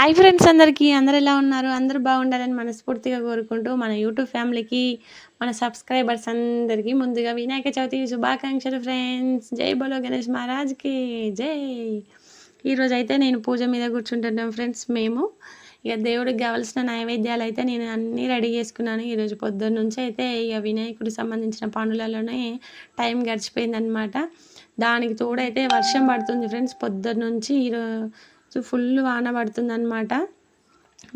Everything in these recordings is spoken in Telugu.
హాయ్ ఫ్రెండ్స్ అందరికీ. అందరు ఎలా ఉన్నారు? అందరూ బాగుండాలని మనస్ఫూర్తిగా కోరుకుంటూ మన యూట్యూబ్ ఫ్యామిలీకి మన సబ్స్క్రైబర్స్ అందరికీ ముందుగా వినాయక చవితి శుభాకాంక్షలు ఫ్రెండ్స్ జై బలో గణేష్ మహారాజ్కి. జై. ఈరోజు అయితే నేను పూజ మీద కూర్చుంటున్నాం ఫ్రెండ్స్ మేము. ఇక దేవుడికి కావాల్సిన నైవేద్యాలు అయితే నేను అన్నీ రెడీ చేసుకున్నాను. ఈరోజు పొద్దున్న నుంచి అయితే ఇక వినాయకుడికి సంబంధించిన పనులలోనే టైం గడిచిపోయిందనమాట దానికి తోడైతే వర్షం పడుతుంది ఫ్రెండ్స్ పొద్దున్న నుంచి ఈరోజు సో ఫుల్ వాన పడుతుందన్నమాట.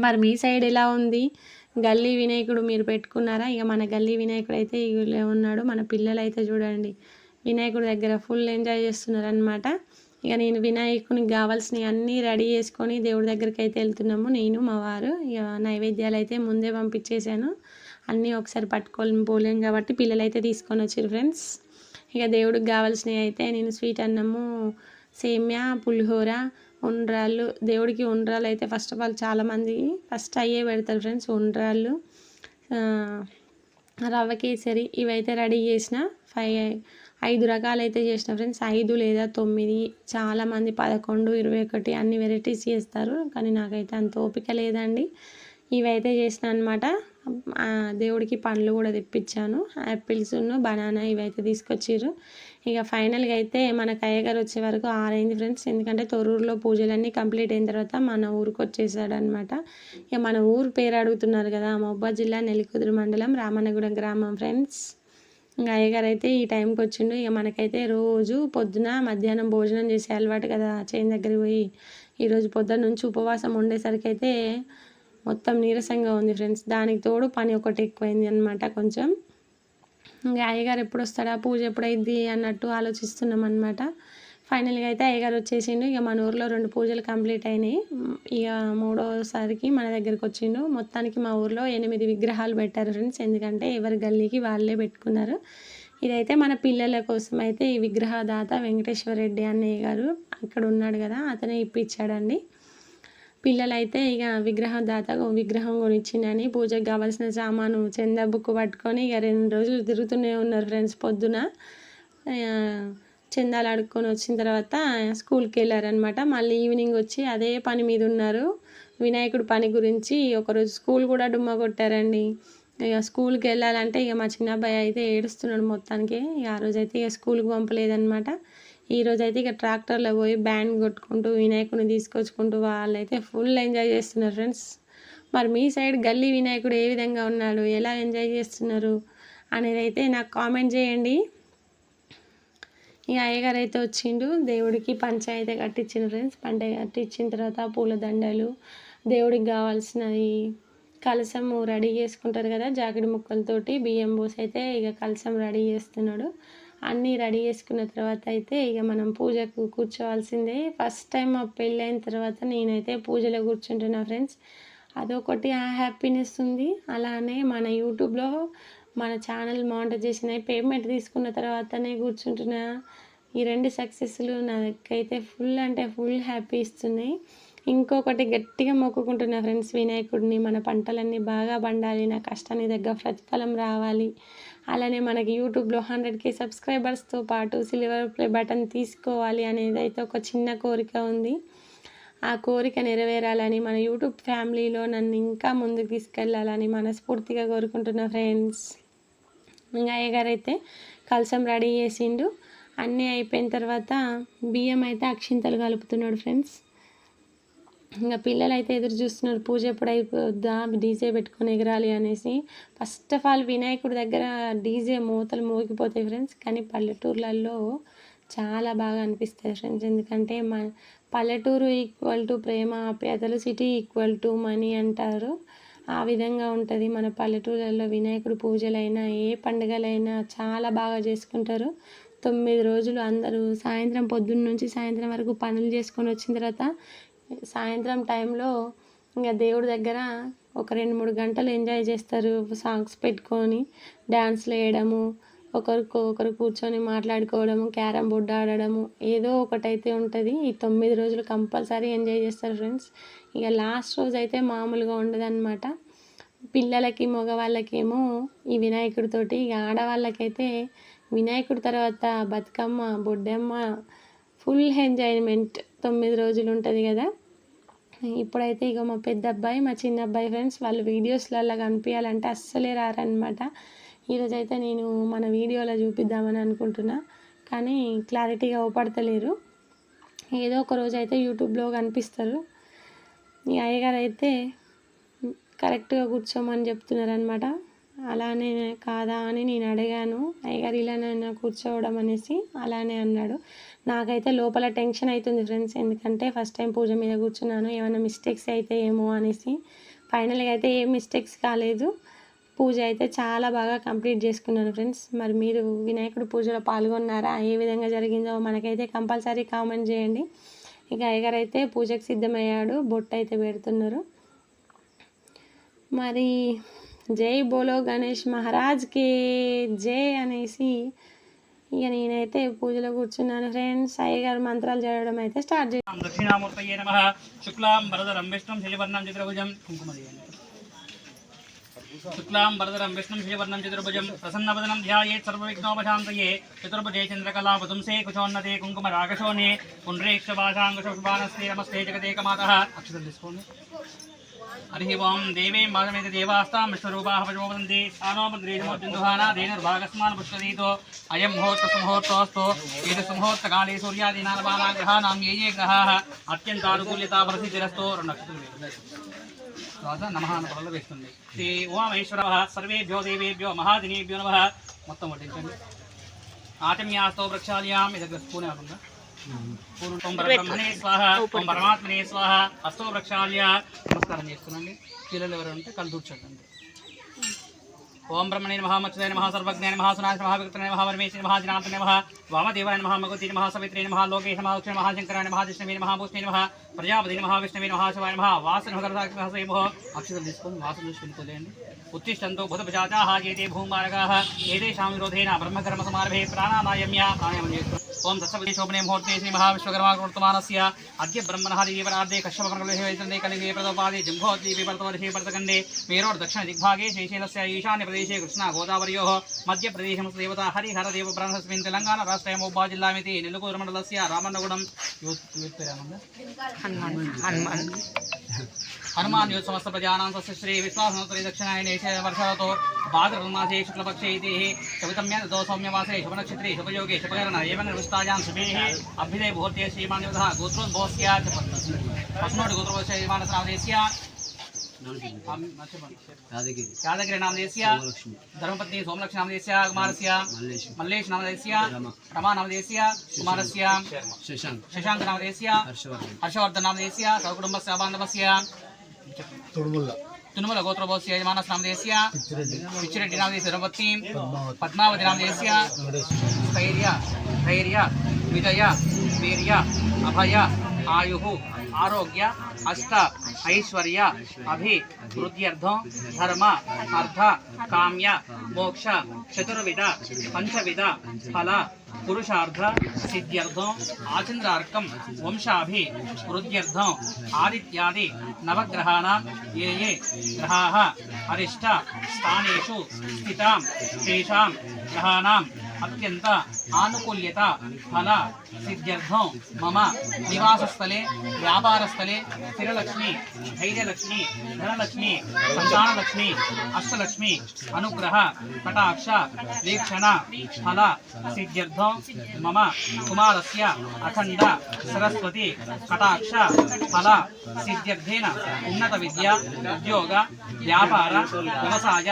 మరి మీ సైడ్ ఎలా ఉంది? గల్లీ వినాయకుడు మీరు పెట్టుకున్నారా? ఇక మన గల్లీ వినాయకుడు అయితే ఇలా ఉన్నాడు. మన పిల్లలు అయితే చూడండి వినాయకుడి దగ్గర ఫుల్ ఎంజాయ్ చేస్తున్నారు అనమాట ఇక నేను వినాయకునికి కావాల్సినవి అన్నీ రెడీ చేసుకొని దేవుడి దగ్గరికి అయితే వెళ్తున్నాము. నేను మా వారు ఇక నైవేద్యాలు అయితే ముందే పంపించేశాను. అన్నీ ఒకసారి పట్టుకోలేము పోలేం కాబట్టి పిల్లలు అయితే తీసుకొని వచ్చారు ఫ్రెండ్స్. ఇక దేవుడికి కావాల్సినవి అయితే నేను స్వీట్ అన్నము సేమ్యా పులిహోర ఉండ్రాళ్ళు దేవుడికి ఉండ్రాళ్ళు అయితే ఫస్ట్ ఆఫ్ ఆల్ చాలామంది ఫస్ట్ అయ్యే పెడతారు ఫ్రెండ్స్ ఉండ్రాళ్ళు. రవ్వ కేసరి ఇవైతే రెడీ చేసిన. ఫైవ్ ఐదు రకాలు అయితే చేసిన ఫ్రెండ్స్ ఐదు లేదా తొమ్మిది చాలామంది పదకొండు ఇరవై ఒకటి అన్ని వెరైటీస్ చేస్తారు. కానీ నాకైతే అంత ఓపిక లేదండి. ఇవైతే చేసిన అనమాట దేవుడికి పండ్లు కూడా తెప్పించాను. యాపిల్స్ బనానా ఇవైతే తీసుకొచ్చారు ఇక ఫైనల్గా అయితే మన కయ్యగారు వచ్చే వరకు ఆరైంది ఫ్రెండ్స్. ఎందుకంటే తొరూరులో పూజలన్నీ కంప్లీట్ అయిన తర్వాత మన ఊరికి వచ్చేసాడు అనమాట ఇక మన ఊరు పేరు అడుగుతున్నారు కదా మహబాద్ జిల్లా నెల్లికుదురు మండలం రామన్నగూడెం గ్రామం ఫ్రెండ్స్. ఇంకా అయ్యగారు అయితే ఈ టైంకి వచ్చిండు. ఇక మనకైతే రోజు పొద్దున మధ్యాహ్నం భోజనం చేసే అలవాటు కదా చేయిన దగ్గరికి పోయి ఈరోజు పొద్దున్న నుంచి ఉపవాసం ఉండేసరికి అయితే మొత్తం నీరసంగా ఉంది ఫ్రెండ్స్. దానికి తోడు పని ఒకటి ఎక్కువైంది అనమాట కొంచెం. ఇంకా అయ్యగారు ఎప్పుడు వస్తాడా పూజ ఎప్పుడైద్ది? అన్నట్టు ఆలోచిస్తున్నాం అనమాట ఫైనల్గా అయితే అయ్యగారు వచ్చేసిండు. ఇక మన ఊర్లో రెండు పూజలు కంప్లీట్ అయినాయి. ఇక మూడోసారికి మన దగ్గరికి వచ్చిండు. మొత్తానికి మా ఊర్లో ఎనిమిది విగ్రహాలు పెట్టారు ఫ్రెండ్స్. ఎందుకంటే ఎవరి గల్లీకి వాళ్ళే పెట్టుకున్నారు. ఇదైతే మన పిల్లల కోసం అయితే ఈ విగ్రహదాత వెంకటేశ్వర రెడ్డి అన్నయ్య గారు అక్కడ ఉన్నాడు కదా అతనే ఇప్పించాడండి పిల్లలైతే ఇక విగ్రహం దాత విగ్రహం కొనిచ్చిందని పూజకు కావాల్సిన సామాను చంద బుక్ పట్టుకొని ఇక రెండు రోజులు తిరుగుతూనే ఉన్నారు ఫ్రెండ్స్ పొద్దున. చందాలు అడుక్కొని వచ్చిన తర్వాత స్కూల్కి వెళ్ళారనమాట మళ్ళీ ఈవినింగ్ వచ్చి అదే పని మీద ఉన్నారు. వినాయకుడు పని గురించి ఒకరోజు స్కూల్ కూడా డుమ్మ కొట్టారండి. ఇక స్కూల్కి వెళ్ళాలంటే ఇక మా చిన్న అబ్బాయి అయితే ఏడుస్తున్నాడు మొత్తానికి. ఇక ఆ రోజు అయితే ఇక స్కూల్కి పంపలేదనమాట ఈరోజు అయితే ఇక ట్రాక్టర్లో పోయి బ్యాండ్ కొట్టుకుంటూ వినాయకుడిని తీసుకొచ్చుకుంటూ వాళ్ళైతే ఫుల్ ఎంజాయ్ చేస్తున్నారు ఫ్రెండ్స్ మరి మీ సైడ్ గల్లీ వినాయకుడు ఏ విధంగా ఉన్నాడు? ఎలా ఎంజాయ్ చేస్తున్నారు? అనేది అయితే నాకు కామెంట్ చేయండి. ఇక అయ్యగారు అయితే వచ్చిండు. దేవుడికి పంచ అయితే కట్టించిండు ఫ్రెండ్స్ పంట కట్టించిన తర్వాత పూల దండలు దేవుడికి కావాల్సినవి కలసం రెడీ చేసుకుంటారు కదా జాకెట్ ముక్కలతోటి బియ్యం పోసి అయితే ఇక కలసం రెడీ చేస్తున్నాడు. అన్నీ రెడీ చేసుకున్న తర్వాత అయితే ఇక మనం పూజకు కూర్చోవాల్సిందే. ఫస్ట్ టైం మా పెళ్ళైన తర్వాత నేనైతే పూజలో కూర్చుంటున్నా ఫ్రెండ్స్ అదొకటి హ్యాపీనెస్ ఉంది. అలానే మన యూట్యూబ్లో మన ఛానల్ మానిటైజేషన్ అయి పేమెంట్ తీసుకున్న తర్వాతనే కూర్చుంటున్నా. ఈ రెండు సక్సెస్లు నాకైతే ఫుల్ అంటే ఫుల్ హ్యాపీ ఇస్తున్నాయి. ఇంకొకటి గట్టిగా మొక్కుకుంటున్నా ఫ్రెండ్స్ వినాయకుడిని మన పంటలన్నీ బాగా పండాలి నా కష్టానికి దగ్గర ప్రతిఫలం రావాలి. అలానే మనకి యూట్యూబ్లో హండ్రెడ్ కే సబ్స్క్రైబర్స్తో పాటు సిల్వర్ ప్లే బటన్ తీసుకోవాలి అనేది అయితే ఒక చిన్న కోరిక ఉంది. ఆ కోరిక నెరవేరాలని మన యూట్యూబ్ ఫ్యామిలీలో నన్ను ఇంకా ముందుకు తీసుకెళ్ళాలని మనస్ఫూర్తిగా కోరుకుంటున్నా ఫ్రెండ్స్. ఇంకా అయ్యగారైతే అయితే కలసం రెడీ చేసిండు. అన్నీ అయిపోయిన తర్వాత బియ్యం అయితే అక్షింతలు కలుపుతున్నాడు ఫ్రెండ్స్. ఇంకా పిల్లలు అయితే ఎదురు చూస్తున్నారు పూజ ఎప్పుడు అయిపోద్దా డీజే పెట్టుకొని ఎగరాలి అనేసి. ఫస్ట్ ఆఫ్ ఆల్ వినాయకుడి దగ్గర డీజే మూతలు మోగిపోతాయి ఫ్రెండ్స్ కానీ పల్లెటూర్లలో చాలా బాగా అనిపిస్తుంది ఫ్రెండ్స్ ఎందుకంటే మన పల్లెటూరు ఈక్వల్ టు ప్రేమ ఆప్యాయతలు సిటీ ఈక్వల్ టు మనీ అంటారు. ఆ విధంగా ఉంటుంది. మన పల్లెటూళ్ళల్లో వినాయకుడు పూజలైనా ఏ పండుగలైనా చాలా బాగా చేసుకుంటారు. తొమ్మిది రోజులు అందరూ సాయంత్రం పొద్దున్న నుంచి సాయంత్రం వరకు పనులు చేసుకొని వచ్చిన తర్వాత సాయంత్రం టైంలో ఇంకా దేవుడి దగ్గర ఒక రెండు మూడు గంటలు ఎంజాయ్ చేస్తారు. సాంగ్స్ పెట్టుకొని డ్యాన్స్లు వేయడము ఒకరికి ఒకరు కూర్చొని మాట్లాడుకోవడము క్యారమ్ బోర్డు ఆడడము ఏదో ఒకటైతే ఉంటుంది. ఈ తొమ్మిది రోజులు కంపల్సరీ ఎంజాయ్ చేస్తారు ఫ్రెండ్స్. ఇక లాస్ట్ రోజు అయితే మామూలుగా ఉండదన్నమాట. పిల్లలకి మగవాళ్ళకేమో ఈ వినాయకుడితోటి ఇక ఆడవాళ్ళకైతే వినాయకుడి తర్వాత బతుకమ్మ బొడ్డమ్మ ఫుల్ ఎంజాయ్మెంట్ తొమ్మిది రోజులు ఉంటుంది కదా. ఇప్పుడైతే ఇక మా పెద్ద అబ్బాయి మా చిన్న అబ్బాయి ఫ్రెండ్స్ వాళ్ళు వీడియోస్లలో కనిపించాలంటే అస్సలే రారనమాట ఈరోజు అయితే నేను మన వీడియోలో చూపిద్దామని అనుకుంటున్నా. కానీ క్లారిటీగా అవపడతలేరు. ఏదో ఒక రోజు అయితే యూట్యూబ్లో కనిపిస్తారు. ఈ అయ్యగారు అయితే కరెక్ట్గా కూర్చోమని చెప్తున్నారనమాట అలానే కాదా అని నేను అడిగాను. అయ్యగారు ఇలానైనా కూర్చోవడం అనేసి అలానే అన్నాడు. నాకైతే లోపల టెన్షన్ అవుతుంది ఫ్రెండ్స్ ఎందుకంటే ఫస్ట్ టైం పూజ మీద కూర్చున్నాను. ఏమైనా మిస్టేక్స్ అయితే ఏమో అనేసి ఫైనల్గా అయితే ఏం మిస్టేక్స్ కాలేదు. పూజ అయితే చాలా బాగా కంప్లీట్ చేసుకున్నాను ఫ్రెండ్స్. మరి మీరు వినాయకుడు పూజలో పాల్గొన్నారా? ఏ విధంగా జరిగిందో మనకైతే కంపల్సరీ కామెంట్ చేయండి. ఇక అయ్యగారు అయితే పూజకు సిద్ధమయ్యాడు. బొట్టు అయితే పెడుతున్నారు. మరి జై బోలో గణేష్ మహారాజ్కి జై అనేసి ఇక నేనైతే పూజలో కూర్చున్నాను ఫ్రెండ్స్ అయ్యగారు మంత్రాలు చదవడం అయితే స్టార్ట్ చేశాను దక్షిణామూర్తయే నమ శుక్లాం వరదరం విష్ణుం శశివర్ణం చతుర్భుజం కుంకుమ తీయండి. శుక్లాం వరదరం విష్ణుం శశివర్ణం చతుర్భుజం ప్రసన్నవదనం ధ్యాయేత్ సర్వవిఘ్నోపశాంతయే చతుర్భుజే చంద్రకళా పుంసే కుశోన్నతే కుంకుమ రాగశోనే పుండ్రేక్ష భాషాంగశోషుభానస్తే నమస్తే జగదేకమాత అక్షరం తీసుకోండి హరి ఓం देवीं మాధమేత దేవాస్తాం विश्वरूपाः ప్రచోదन्ति స్థానో ముద్రేషమోర్జుందుహానా దేనుర్భాగస్మాన్ పుష్కరీతో అయం ముహూర్త సుముహూర్తోస్తు ఏతు సుముహూర్తకాలే సూర్యాదీనానబాలాగ్రహాణాం ఏ ఏ గ్రహాः అత్యంతానుకూల్యతా ప్రసిద్ధిరస్తో రెండు నక్షత్రాలు తర్వాత నమః అన్న వేస్తుంది శ్రీ ఉమామేశ్వర సర్వేభ్యో దేవేభ్యో మహాదినేభ్యో నమ మొత్తం వడ్డించండి ఆటమ్యాస్తో ప్రక్షాళ్యాం ఇది స్పూనే కాకుండా ఓం బ్రహ్మణే స్వాహ ఓం పరమాత్మనే స్వాహ హస్తో ప్రక్షాళ్య నమస్కారం చేస్తున్నాండి పిల్లలు ఎవరు ఉంటే కళ్ళు దూర్చండి ఓం బ్రహ్మణే నమః మచ్చుదే నమః సర్వజ్ఞాయ నమః సునాశ నమః వికృతనే वामदेवाय नमः मगुति नमः, सवित्रे नमः, लोकेश नमः लक्ष्मी नमः, शंकराय नमः नमः भूष्णे नमः, प्रजापति नमः, विष्णवे नमः, शिवाय नमः वासन हृदरसाक्षिणः स्वयंभो अक्षरं दिस्कों वासन उत्तिष्ठन्तो बुधपजाताः एते भूमार्गाः, एतेषां विरोधेन ब्रह्मकर्मसमारभे प्राणानायम्य प्राणायामं ओम तत्सविधि शोभने मुहूर्ते श्री महाविश्वकर्मा वर्तमानस्य अद्य ब्रह्मणः देवरार्धे कश्यपमण्डले कलिङ्गे प्रदोपादे जम्भोद्वीपे पर्तवर्षे पर्तकण्डे मेरोर् दक्षिणदिग्भागे शैशैलस्य ईशान्यप्रदेशे कृष्णा गोदावर्योः मध्यप्रदेशं देवता हरिहरदेवब्राह्मणस्मिन् तेलङ्गाना రాష్ట్రయ మోబ్బా జిల్లామితి నెల్లూరు మండలస్య రామన్నగూడెం యూత్ యూత్ పేరేమన్నా హనుమాన్. యూత్ సమస్త ప్రజానాం తస్య శ్రీ విశ్వాసనోత్తరి దక్షిణాయనే వర్షాతో భాద్రమాసే శుక్లపక్షే ఇతి కవితమ్యో సౌమ్యవాసే శుభనక్షత్రే శుభయోగే శుభకరణ ఏవన నివృత్తాయాం శుభే అభ్యుదయ ముహూర్తే శ్రీమాన్ యుధ గోత్రోద్భవస్య పస్నోటి గోత్రోద్భవస్య శ్రీమానసనామదేశ్య యాదగిరి యాదగిరి నామదేశ్య లక్ష్మి ధర్మపత్ని సోమలక్ష్మి నామదేశ్య కుమారస్య మల్లేష్ మల్లేష్ నామదేశ్య రమ రమా నామదేశ్య కుమారస్య శశాంక్ శశాంక్ నామదేశ్య హర్షవర్ధన్ హర్షవర్ధన్ నామదేశ్య సకుటుంబస్య బాంధవస్య తొడుముల్ల తునుమల గోత్రభోస్య యజమానస్ నామదేశ్య పిచ్చిరెడ్డి పిచ్చిరెడ్డి నామదేశ్య ధర్మపత్ని పద్మావతి పద్మావతి నామదేశ్య స్థైర్య ధైర్య విజయ వీర్య అభయ ఆయు ఆరోగ్య अष्ट ऐश्वर्य, अभि वृद्ध्यर्थ धर्म, अर्थ, काम्य, मोक्ष, चतुर्विध पंचविध फल, पुरुषार्थ, सिद्ध्यर्थ आचंद्रार्क वंशाभि, वृद्ध्यर्थ, आदित्यादि, नवग्रहाणां, ये ये ग्रहा, अरिष्ट स्थानु स्थिता, तेषां ग्रहाणाम् आनुकूल्यता, फल, सिद्ध्यर्थं मम निवासस्थले, व्यापारस्थले, स्थिरलक्ष्मी, धैर्यलक्ष्मी, धनलक्ष्मी सन्तानलक्ष्मी अष्टलक्ष्मी, अनुग्रह, कटाक्ष, वीक्षण, फल, सिद्ध्यर्थं मम कुमारस्य अखंड सरस्वती, कटाक्ष, फल, सिद्ध्यर्थेन उन्नतविद्या, उद्योग, व्यापार, व्यवसाय,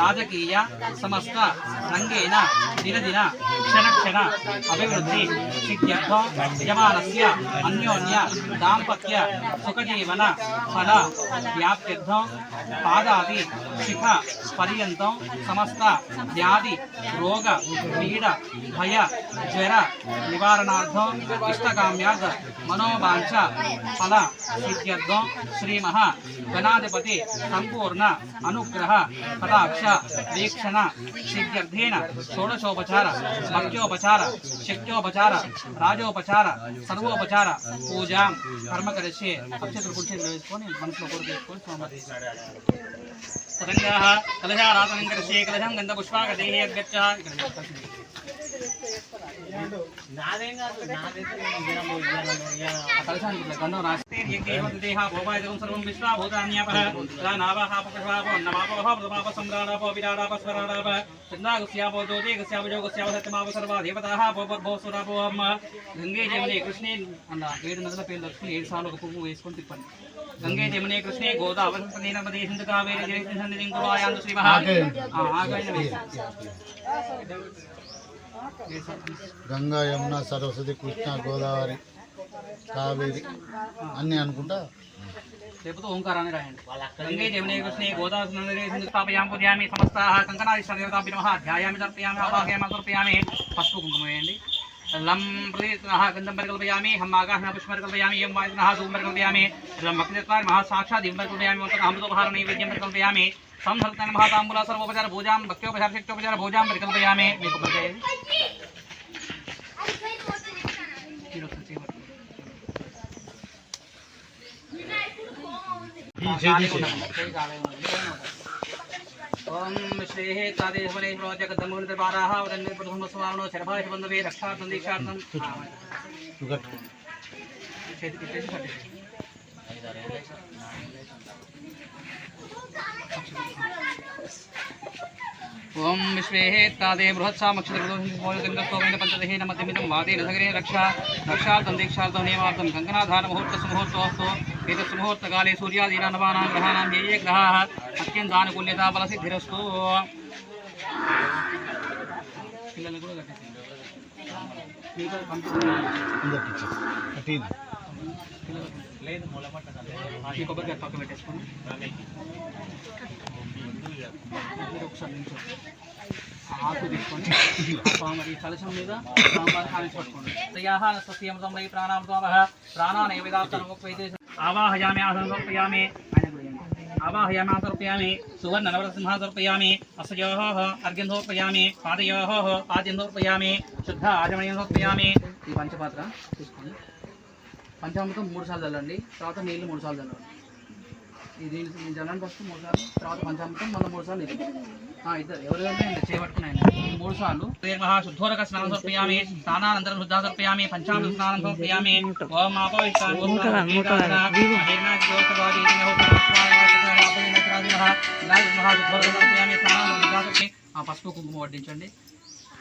राजकीय, समस्त रंगेन दिन दिन क्षण शिक्षण अभिवृद्धि इत्यर्थं यजमानस्य अन्योन्य, दाम्पत्य, सुखजीवन, फल व्याप्त्यर्थं पादादि, शिख, पर्यन्तं, समस्त, व्याधि, रोग, पीड, भय, ज्वर, निवारणार्थ इष्टकाम्यात् मनोवांच फल इत्यर्थं श्रीमह, गणाधिपति संपूर्ण अनुग्रह, कटाक्ष, वीक्षण, सिद्ध्यर्थेन, षोडशोपचार भक्त्यो భక్త్యోపచార శక్త్యోపచార రాజోపచార సర్వోపచార పూజాం కర్మ కలిసి అక్షతులు కుర్చీలు వేసుకొని మనసులో కోరిక వేసుకొని సోమవారం తరంగాः కలశారాధనం కరిష్యే కలశం గంధపుష్పాకదేహే అర్గచ్చ గంగే జమునే కృష్ణే అన్న ఏడు నదుల పేర్లు దర్శకుని ఏడు సార్లు ఒక పువ్వు వేసుకొని తిప్పండి గంగే జమునే కృష్ణే గోదావరి సరస్వతీ నర్మదే సింధు కావేరి జలేస్మిన్ సన్నిధిం కుర్వాయాంతు శ్రీమః గంగా యమున సరస్వతి కృష్ణ గోదావరి కావేరి అన్నీ అనుకుంటా. లేకపోతే ఓంకారాన్ని రాయండి. గంగే జమునే కృష్ణే గోదావరి నదే స్థాపయాం పూజయామి సమస్తాః కంకణాదిష్ట దేవతాభ్య నమః ధ్యాయామి తర్పయామి ఆవాహయామి సమర్పయామి పసుపు కుంకుమ వేయండి. లం ప్రతినః గంధం పరికల్పయామి హం ఆకాశన పుష్ప పరికల్పయామి ఎం వాయునః ధూమ పరికల్పయామి లం భక్తిత్వాయ మహా సాక్షాత్ దిం పరికల్పయామి వంతన అమృతోపహార నైవేద్యం పరికల్పయామి संहर्तन महातांबुला सर्वोपचार भोजाम भक्त्योपचार शिक्षोपचार भोजाम परिकल्पयामे। मेरे को बताइए ओम श्रेः तादेशवने प्रवचकदम्भनिर्वाराः वदन्ने प्रथमस्वामनो शरभाषबन्धवे रक्षासन्दीक्षार्थं सुगत क्षेत्र के क्षेत्र కంకణాధార ముహూర్త సుముహూర్తోస్తు ఏతత్ సుముహూర్తకాలే సూర్యాదీనా నవానాం గ్రహాణాం ఏ ఏ గ్రహాः అత్యంతానుకూల్యతా బలసిద్ధిరస్తు పిల్లలు కూడా కట్టేసి మీకు పంపిస్తున్నాను అందరికి ఇచ్చేసి. కట్టింది. లేదు ఈ కొబ్బరికాయ పక్క పెట్టేసుకోండి మీరు ఒకసారి నిల్చోండి. ఆకు తీసుకొని ఆ పామరి కలశం మీద సాంబార్ కానించి పట్టుకోండి తయాహ సస్యమృతం లై ప్రాణామృతమః ప్రాణాన్ ఏవిదాప్తనముపైతే ఆవాహయామి ఆసనం సమర్పయామి ఆయన కూడా ఆవాహయామి సమర్పయామి సువర్ణ నవరసింహ సమర్పయామి అస్యోహ అర్ఘ్యం సమర్పయామి శుద్ధ ఆచమనీయం ఈ పంచపాత్ర తీసుకొని పంచామృతం మూడు సార్లు చల్లండి తర్వాత నీళ్ళు మూడు సార్లు చల్లండి ఇది నేను చల్లండి ఫస్ట్ మూడు సార్లు తర్వాత పంచామృతం మళ్ళీ మూడు సార్లు ఇది. ఇద్దరు. ఎవరైనా చేపట్టుకున్నాయి మూడు సార్లు. శుద్ధోరక స్నానం సమర్పయామి స్నానానంతరం శుద్ధ సమర్పయామి పంచామృత స్నానం సమర్పయామి. ఓం పసుపు కుంకుమ వడ్డించండి.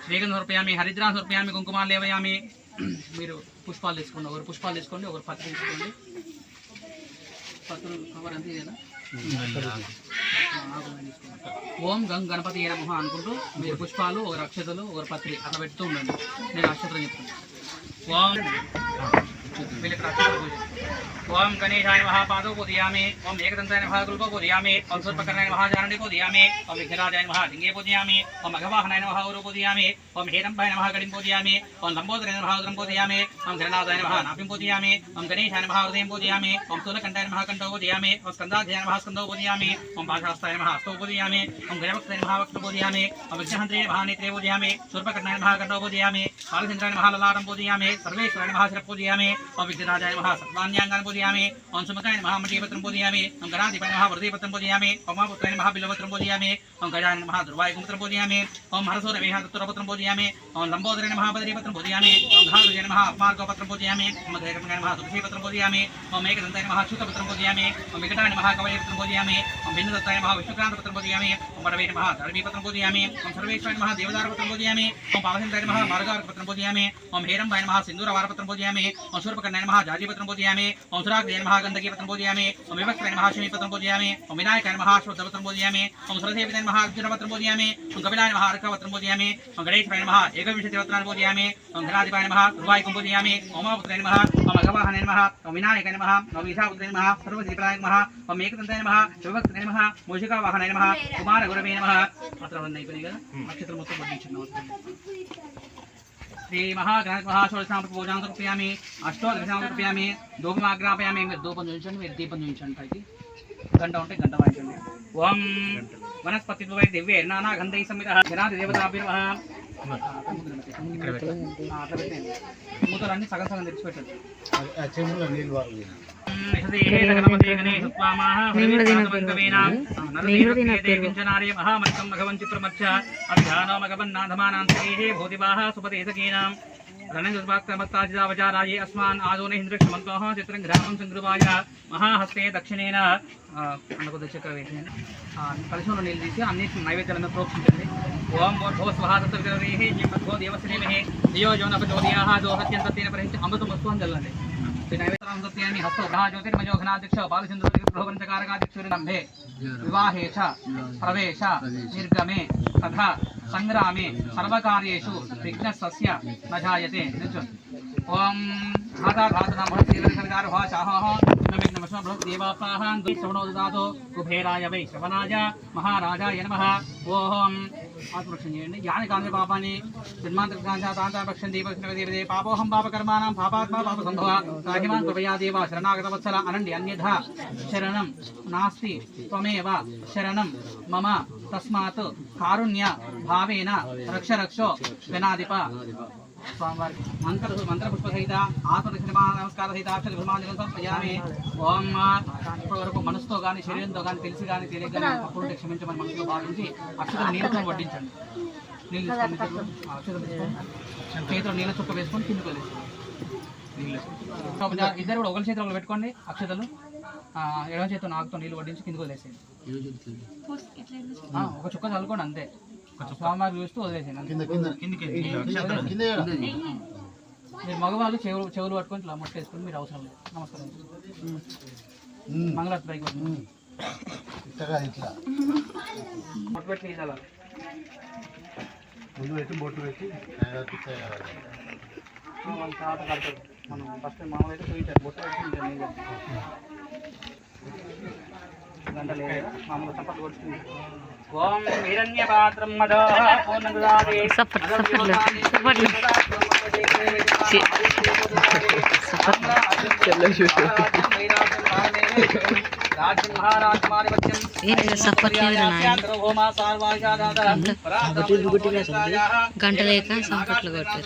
శ్రీగంధ సమర్పయామి హరిద్రా సమర్పయామి కుంకుమాలు లేవయామి. మీరు పుష్పాలు తీసుకోండి ఒకరు పుష్పాలు తీసుకోండి ఒకరు పత్రి తీసుకోండి పత్రులు కవర్ అంతే కదా? ఓం గం గణపతి నమః అనుకుంటూ మీరు పుష్పాలు ఒక అక్షతలు ఒక పత్రి అట్లా పెడుతూ ఉండండి. నేను అక్షతలు చెప్తున్నాను ఓం వీళ్ళు ఇక్కడ అక్షతలు పూజ ఓం గణేశాయ నమః పాదో పూజయామి ఓం ఏకదంతాయ నమః కల్పో పూజయామి ఓం సర్పకర్ణాయ నమః జారణి పూజయామి ఓం విఘ్నరాజాయ నమః లింగే పూజయామి ఓం అఘవాహనాయ నమః ఊరు పూజయామి ఓం హేరంభాయ నమః గడిం పూజయామి ఓం లంబోదరాయ నమః ఉదరం పూజయామి ఓం గణనాథాయ నమః నాభిం పూజయామి ఓం గణేశాయ నమః హృదయం పూజయామి ఓం స్థూలకంఠాయ నమః కంఠో పూజయామి ఓం స్కందాధ్యాయ నమః స్కందో పూజయామి ఓం పాశాస్తాయ నమః హస్తో పూజయామి ఓం గణవక్తాయ నమః వక్త పూజయామి ఓం విఘ్నహంత్రే నమః నేత్రే పూజయామి శూర్పకర్ణాయ నమః కంఠో పూజయామి బాలచంద్రాయ నమః లలాటం పూజయామి సర్వేశ్వరాయ నమః శిర పూజయామి ఓం విఘ్నరాజాయ నమః సర్వాణ్యాంగాన్ పూజయామి ఓం సుముఖాయ నమః మఠీపత్రం పూజయామి ఓం గణాధిపాయ నమః వృదీపత్రం పూజయామి ఓం మహాపుత్రాయ నమః బిల్వపత్రం పూజయామి ఓం గజాయ నమః దుర్వాయ గుంపత్రం పూజయామి ఓం హరసూర విహాతత్తురపత్రం పూజయామి ఓం లంబోదరాయ నమః బదరీపత్రం పూజయామి ఓం ఘాతుజయ నమః అప్మార్గోపత్రం పూజయామి ఓం మధురేకమయ నమః తులసీపత్రం పూజయామి ఓం ఏకదంతాయ నమః అచ్యుతపత్రం పూజయామి ఓం వికటాయ నమః కవయపత్రం పూజయామి ఓం బిందుదత్తాయ నమః విష్ణుక్రాంతపత్రం పూజయామి ఓం పరవే నమః ధరణీపత్రం పూజయామి ఓం సర్వేశ్వరాయ నమః దేవదారపత్రం పూజయామి ఓం పాలసింతాయ నమః మార్గార్కపత్రం పూజయామి ఓం హేరంబాయ నమః సింధూరవారపత్రం పూజయామి ఓం శూర్పకర్ణాయ నమః జాజీపత్రం పూజయామి ఓం సురాగ్రయ నమః గంధకీపత్రం పూజయామి ఓం వివక్త్రాయ నమః శమీపత్రం పూజయామి ఓం వినాయకాయ నమః శ్రద్ధపత్రం పూజయామి ఓం సురసేవితాయ నమః అర్జునపత్రం పూజయామి ఓం కపిలాయ నమః అర్కపత్రం పూజయామి ఓం గణేశాయ నమః ఏకవింశతివత్రాన్ని పూజయామి ఓం ఘనాధిపాయ నమః దుర్వాయుకం పూజయామి ఓం ఉమాపుత్రాయ నమః ఓం అఘవాహనాయ నమః ఓం వినాయకాయ నమః ఓం విశాపుత్రాయ నమః సర్వశ్రీప్రాయ నమః ఓం ఏకదంతాయ నమః విభక్తాయ నమః మూషికావాహనాయ నమః కుమార గురవే నమః అత్ర అయిపోయినాయి కదా. నక్షత్రం మొత్తం పట్టించున్నాం శ్రీ మహాగణాధిపతి మహాశోడశాంత పూజాంత రూపయామి అష్టోదశాంత రూపయామి ధూపమాగ్రాపయామి మీరు ధూపం చూపించండి మీరు దీపం చూపించండి పైకి. గంట ఉంటే గంట వాయించండి. ఓం. వనస్పతి దివ్యే నానా గంధై సమిత జనాది దేవతాభిర్వహ మూతలన్నీ సగం సగం తెచ్చిపెట్టండి ఆ- భగవన్ భూతివాహ సుపదేశకీనాం रणङ्गस्वाक्तमत्ताजिदावचाराये अस्मान् आदोने हिन्द्रक्षमन्तोः चित्रं ग्रामं सङ्गृहाय మహాహస్తే దక్షిణేన అన్నకొద్ది చక్కెర వేసి కలశంలో నీళ్ళు తీసి అన్నిటి నైవేద్యాలను ప్రోక్షించండి ఓం భో స్వహాదత్తర్గరేహి భో దేవశ్రీమహే దియో జోనపచోదయాహ దోహత్యం సత్యేన పరిహించి అమృతం వస్తు అని చల్లండి నైవేద్యం సత్యాన్ని హస్తో గ్రహ జ్యోతిర్మయోఘనాధ్యక్ష బాలచంద్ర గృహపంచకారకాధ్యక్షురినంభే వివాహే చ ప్రవేశ నిర్గమే తథా संग्रामे सर्वकार्येषु विघ्नस्य न जायते। ओम। ఓం కుబేరాయ వై శ్రవణాయ మహారాజాయ నమ ఓహం ఆత్మరక్షణ చేయండి యాని కాంతి పాపాన్ని జన్మాంతరకాంచా తాంతా దీపదే పాపోహం పాపకర్మాణం పాపాత్మ పాప సంభవ రాహిమాన్ కృపయా దేవ శరణాగత వత్సల అనండి అన్యథ శరణం నాస్తి త్వమేవ శరణం మమ తస్మాత్ కారుణ్య భావేన రక్ష రక్షో గణాధిప స్వామివారికి మంత్ర మంత్రపుష్ప సహిత ఆత్మదక్షిణ నమస్కార సహిత అక్షర బ్రహ్మాండం సమర్పయామి. ఓం ఇప్పటి వరకు మనసుతో కానీ శరీరంతో కానీ తెలిసి కానీ తెలియక కానీ అప్పుడు క్షమించమని మనసులో భావించి అక్షరం నీళ్ళతో వడ్డించండి. నీళ్ళు చేతిలో నీళ్ళ చుక్క వేసుకొని కిందకు వెళ్ళేసి ఇద్దరు కూడా ఒకరి చేతిలో ఒకరు పెట్టుకోండి అక్షతలు. ఆ, ఎడమ చేతితో నాకుతో నీళ్ళు వడ్డించి కిందకు వదిలేసేయండి. ఒక చుక్క చల్లుకోండి అంతే. స్వామివారి చూస్తూ ఏడా? మీరు మగవాళ్ళు చెవులు చెవులు పట్టుకొని ఇట్లా ముట్టేసుకొని మీరు అవసరం లేదు. నమస్కారం. ఉమ్. మంగళారతి పైకి వస్తుంది ఉమ్. ఇట్లా ఇట్లా మొట్టు పెట్టి నీళ్ళు. ముందు పెట్టి బొట్టు పెట్టి తర్వాత కడతారు మనం ఫస్ట్ మామూలు అయితే చూపించారు బొట్టు పెట్టి నీళ్ళు ఓం హిరణ్య పాత్రం మదో పూర్ణగుదాదే గంట లేక సంపట్లు కొట్టారు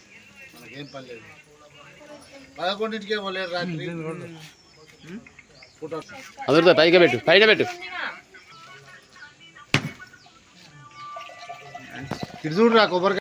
మనకేం పని లేదు. పదకొండింటికే పోలేరు రాత్రి. అదురుతా పైగా పెట్టు పైన పెట్టు. ఇటు చూడురా కొబ్బరికాయ.